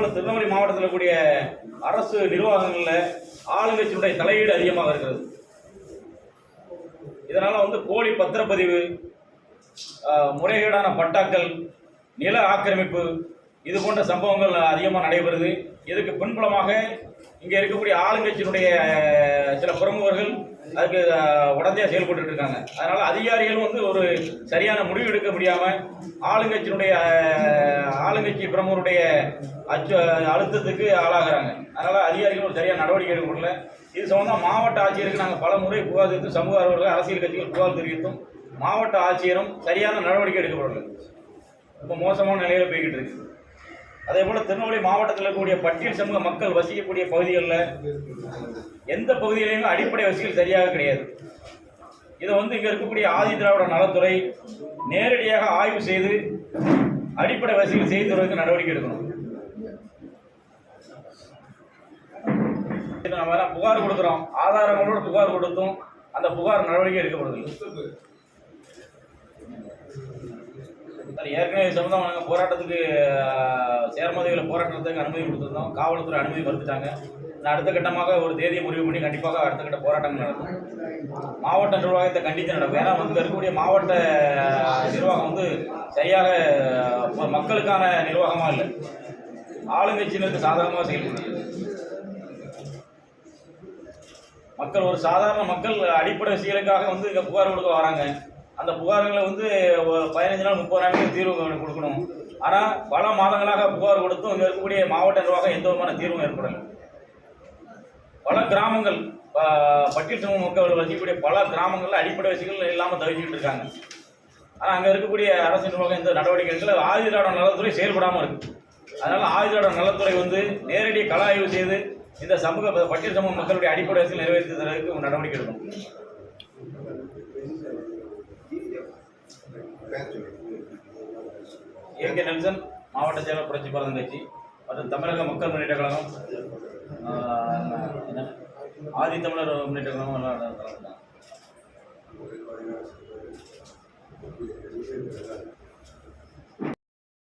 போல் திருநெல்வேலி மாவட்டத்தில் கூடிய அரசு நிர்வாகங்களில் ஆளுங்கட்சியினுடைய தலையீடு அதிகமாக இருக்கிறது. இதனால் வந்து போலி பத்திரப்பதிவு முறைகேடான பட்டாக்கள் நில ஆக்கிரமிப்பு இது போன்ற சம்பவங்கள் அதிகமாக நடைபெறுது. இதுக்கு பின்புலமாக இங்கே இருக்கக்கூடிய ஆளுங்கட்சியினுடைய சில பிரமுகர்கள் அதுக்கு உடந்தையாக செயல்பட்டு இருக்காங்க. அதனால் அதிகாரிகளும் வந்து ஒரு சரியான முடிவு எடுக்க முடியாமல் ஆளுங்கட்சியினுடைய ஆஹ், ஆளுங்கட்சி அச்சு அழுத்தத்துக்கு ஆளாகிறாங்க. அதனால் அதிகாரிகள் ஒரு சரியான நடவடிக்கை எடுக்க முடியல இது சம்மந்தம் மாவட்ட ஆட்சியருக்கு நாங்கள் பல முறை புகார் தெரிவித்தும் சமூக ஆர்வலர்கள் அரசியல் கட்சிகள் புகார் தெரிவித்தும் மாவட்ட ஆட்சியரும் சரியான நடவடிக்கை எடுக்கப்படல. ரொம்ப மோசமான நிலையில் போய்கிட்டு இருக்கு. அதே போல் திருநெல்வேலி மாவட்டத்தில் இருக்கக்கூடிய பட்டியல் சமூக மக்கள் வசிக்கக்கூடிய பகுதிகளில் எந்த பகுதியிலையும் அடிப்படை வசதிகள் சரியாக கிடையாது. இதை வந்து இங்கே இருக்கக்கூடிய ஆதி திராவிட நலத்துறை நேரடியாக ஆய்வு செய்து அடிப்படை வசதிகள் செய்து தருவதற்கு நடவடிக்கை எடுக்கணும். நம்ம எல்லாம் புகார் கொடுக்குறோம். ஆதாரங்களோடு புகார் கொடுத்தும் அந்த புகார் நடவடிக்கை எடுக்கப்படுது. ஏற்கனவே சொன்னோம் நாங்கள் போராட்டத்துக்கு சேர்மதிகளை போராட்டத்துக்கு அனுமதி கொடுத்துருந்தோம். காவல்துறை அனுமதி மறுத்துட்டாங்க. அடுத்த கட்டமாக ஒரு தேதியை முடிவு பண்ணி கண்டிப்பாக அடுத்த கட்ட போராட்டங்கள் நடக்கும். மாவட்ட நிர்வாகத்தை கண்டித்து நடக்கும். ஏன்னா வந்து இருக்கக்கூடிய மாவட்ட நிர்வாகம் வந்து சரியாக மக்களுக்கான நிர்வாகமாக இல்லை. ஆளுங்கட்சியினருக்கு சாதகமாக செயல்படுது மக்கள் ஒரு சாதாரண மக்கள் அடிப்படை விஷயங்களுக்காக வந்து இங்கே புகார் கொடுக்க வராங்க. அந்த புகார்களை வந்து பதினஞ்சு நாள் முப்பது நாளைக்கு தீர்வு கொடுக்கணும். ஆனால் பல மாதங்களாக புகார் கொடுத்தும் இங்கே இருக்கக்கூடிய மாவட்ட நிர்வாகம் எந்த விதமான தீர்வும் ஏற்படலை. பல கிராமங்கள் பட்டியல் சமூக மக்கள் வசிக்கக்கூடிய பல கிராமங்களில் அடிப்படை வசதிகள் இல்லாமல் தவிச்சிக்கிட்டு இருக்காங்க. ஆனால் அங்கே இருக்கக்கூடிய அரசு நிர்வாகம் எந்த நடவடிக்கை எடுக்கல நலத்துறை செயல்படாமல் இருக்குது அதனால் ஆதி நலத்துறை வந்து நேரடி கள ஆய்வு செய்து இந்த சமூக பட்டியல் சமூக மக்களுடைய அடிப்படை வசதிகள் நிறைவேற்றி தரதுக்கு ஒரு நடவடிக்கை எடுக்கணும். ஏகே நெல்சன் மாவட்ட செயலர் புரட்சி பாரதம் கட்சி. மற்றும் தமிழக மக்கள் முன்னேற்ற கழகம் ஆதி தமிழர் முன்னேற்ற கழகம் எல்லாம் கலந்துட்டாங்க.